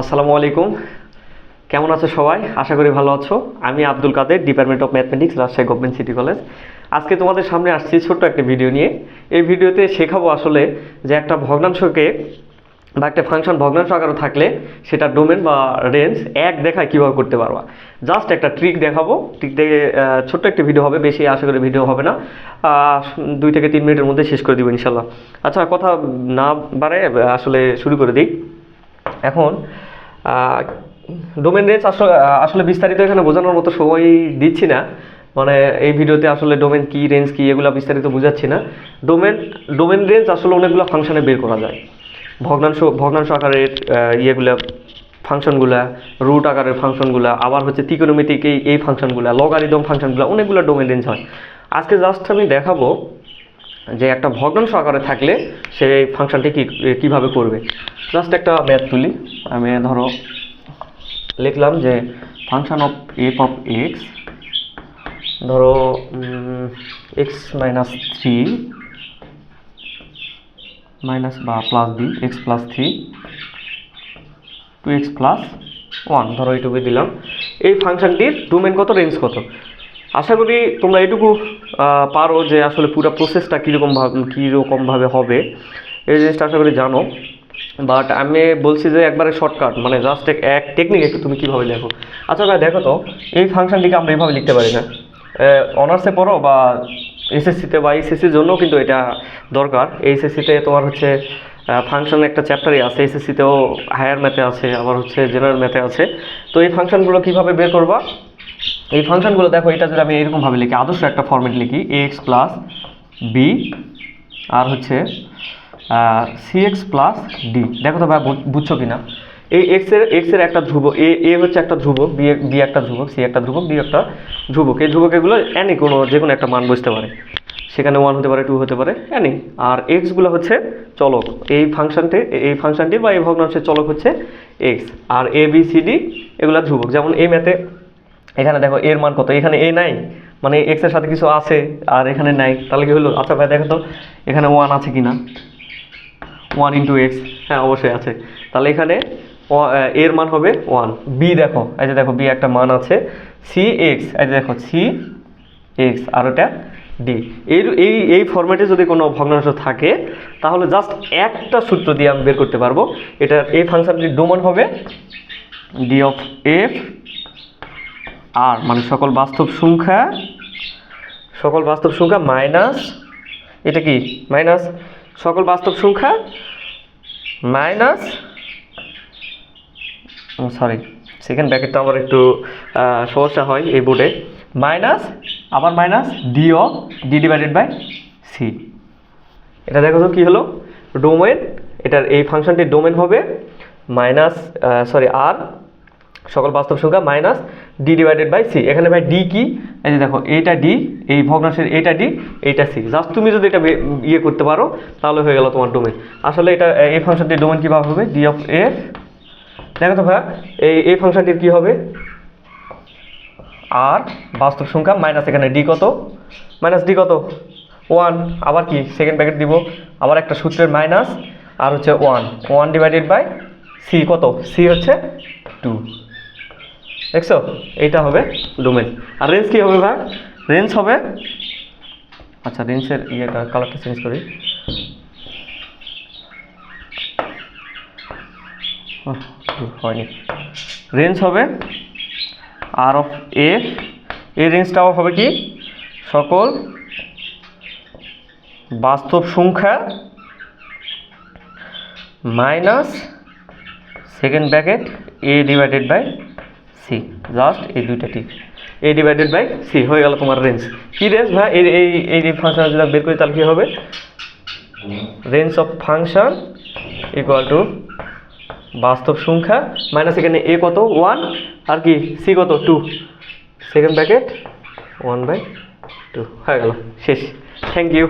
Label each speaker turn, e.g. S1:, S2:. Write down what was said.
S1: আসসালামু আলাইকুম। কেমন আছো সবাই? আশা করি ভালো আছো। আমি Abdul Kader department of mathematics Rajshahi government city college আজকে তোমাদের সামনে আসছি ছোট্ট একটা ভিডিও নিয়ে। এই ভিডিওতে শেখাবো আসলে যে একটা ভগ্নাংশকে বা একটা ফাংশন ভগ্নাংশ আকারে থাকলে সেটা ডোমেন বা রেঞ্জ এক দেখায় কীভাবে করতে পারবা। জাস্ট একটা ট্রিক দেখাবো। ট্রিক দেখে ছোট্ট একটা ভিডিও হবে, বেশি আশা করি ভিডিও হবে না। দুই থেকে তিন মিনিটের মধ্যে শেষ করে দিব ইনশাল্লাহ আচ্ছা কথা না বাড়ে আসলে শুরু করে দিই। এখন ডোমেন রেঞ্জ আসলে বিস্তারিত এখানে বোঝানোর মতো সময় দিচ্ছি না। মানে এই ভিডিওতে আসলে ডোমেন কি রেঞ্জ কি, এগুলো বিস্তারিত বোঝাচ্ছি না। ডোমেন ডোমেন রেঞ্জ আসলে অনেকগুলো ফাংশনে বের করা যায়। ভগ্নাংশ ভগ্নাংশ আকারের ইয়েগুলা ফাংশনগুলা রুট আকারের ফাংশনগুলা আবার হচ্ছে ত্রিকোণমিতিক এই এই ফাংশনগুলা লগারিদম ফাংশনগুলো অনেকগুলো ডোমেন রেঞ্জ হয়। আজকে জাস্ট আমি দেখাবো যে একটা ভগ্নাংশ আকারে থাকলে সেই ফাংশনটি কি, কীভাবে করবে? জাস্ট একটা ম্যাথ তুলি। আমি ধরো লিখলাম যে function of F of X ধরো এক্স মাইনাস থ্রি মাইনাস বা plus B X plus three two X plus one ধরো এইটুকু দিলাম। এই ফাংশনটির ডোমেন কত রেঞ্জ কত? আশা করি তোমরা এটুকু পারো যে আসলে পুরো প্রসেসটা কীরকম ভাবে, কীরকমভাবে হবে। এই জিনিসটা আশা করি জানো। বাট আমি বলছি যে একবারে শর্টকাট মানে জাস্ট এক এক টেকনিক একটু তুমি কীভাবে দেখো আচ্ছা ভাই, দেখো তো, এই ফাংশনটিকে আমরা এইভাবে লিখতে পারি না। অনার্সে পড়ো বা এসএসসিতে বা এইচএসসির জন্য কিন্তু এটা দরকার। এইচএসসিতে তোমার হচ্ছে ফাংশন একটা চ্যাপ্টারই আছে এসএসসিতেও হায়ার ম্যাথে আছে, আবার হচ্ছে জেনারেল ম্যাথে আছে। তো এই ফাংশনগুলো কীভাবে বের করবা? এই ফাংশনগুলো দেখো, এটা যদি আমি এরকমভাবে লিখি, আদর্শ একটা ফর্মেট লিখি এ এক্স প্লাস বি আর হচ্ছে সি এক্স প্লাস ডি দেখো তো ভাই, বুঝ- বুঝছ কিনা? এই এক্সের এক্সের একটা ধ্রুবক, এ এ হচ্ছে একটা ধ্রুবক বি বি একটা ধ্রুবক সি একটা ধ্রুবক ডি একটা ধ্রুবক। এই ধ্রুবক এগুলো এনি কোনো যে কোনো একটা মান বুঝতে পারে। সেখানে ওয়ান হতে পারে টু হতে পারে এনি আর এক্সগুলো হচ্ছে চলক। এই ফাংশনটি এই ফাংশনটি বা এই ভগ্নাংশের চলক হচ্ছে এক্স আর এ বি সি ডি এগুলো ধ্রুবক। যেমন এই ম্যাথে এখানে দেখো এর মান কত? এখানে এ নাই। মানে এক্সের সাথে কিছু আছে আর এখানে নাই। তাহলে কি হলো? আচ্ছা ভাই, দেখো তো, এখানে ওয়ান আছে কি না ওয়ান ইন্টু এক্স হ্যাঁ অবশ্যই আছে। তাহলে এখানে এর মান হবে ওয়ান বি দেখো, এই যে দেখো বি একটা মান আছে। সি এক্স এই যে দেখো সি এক্স আর ওটা ডি এই এই এই ফরম্যাটে যদি কোনো ভগ্নাংশ থাকে, তাহলে জাস্ট একটা সূত্র দিয়ে আমি বের করতে পারব। এটা এই ফাংশনটির ডোমেন হবে ডি অফ এফ আর মানে সকল বাস্তব সংখ্যা, সকল বাস্তব সংখ্যা মাইনাস, এটা কি? মাইনাস, সকল বাস্তব সংখ্যা মাইনাস সরি সেকেন্ড ব্র্যাকেটটা আমার একটু সমস্যা হয় এই বোর্ডে মাইনাস, আবার মাইনাস ডি অ ডি ডিভাইডেড বাই সি এটা দেখো তো কী হলো? ডোমেন এটার এই ফাংশনটির ডোমেন হবে, মাইনাস সরি আর সকল বাস্তব সংখ্যা minus D divided by C এখানে ভাই ডি কি? এই যে দেখো এইটা ডি এই ভগ্নাংশের এইটা ডি এইটা সি জাস্ট তুমি যদি এটা ইয়ে করতে পারো, তাহলে হয়ে গেল তোমার ডোমেন আসলে এটা এই ফাংশনটির ডোমেন কীভাবে হবে? ডি অফ এফ দেখো তো ভাই, এই এই ফাংশনটির কী হবে? আর বাস্তব সংখ্যা মাইনাস এখানে ডি কত? মাইনাস ডি কত? ওয়ান আবার কি? সেকেন্ড প্যাকেট দিব। আবার একটা সূত্রের মাইনাস, আর হচ্ছে one one divided by C কত? সি হচ্ছে টু দেখছ? এইটা হবে ডোমেন আর রেঞ্জ কী হবে ভাই? রেঞ্জ হবে? আচ্ছা রেঞ্জের ইয়েটা কালারটা চেঞ্জ করি। হয়নি। রেঞ্জ হবে আর অফ এ এই রেঞ্জটাও হবে কি? সকল বাস্তব সংখ্যা minus second bracket A divided by C just এই দুইটা ঠিক এ ডিভাইডেড বাই সি হয়ে গেল তোমার রেঞ্জ কি রেঞ্জ ভাই? এই এই এই ফাংশন যদি বের করি, তাহলে কী হবে? Range of function equal to বাস্তব সংখ্যা মাইনাস এখানে এ কত? ওয়ান আর কি? সি কত? Two second bracket one by two হয়ে গেল। শেষ। Thank you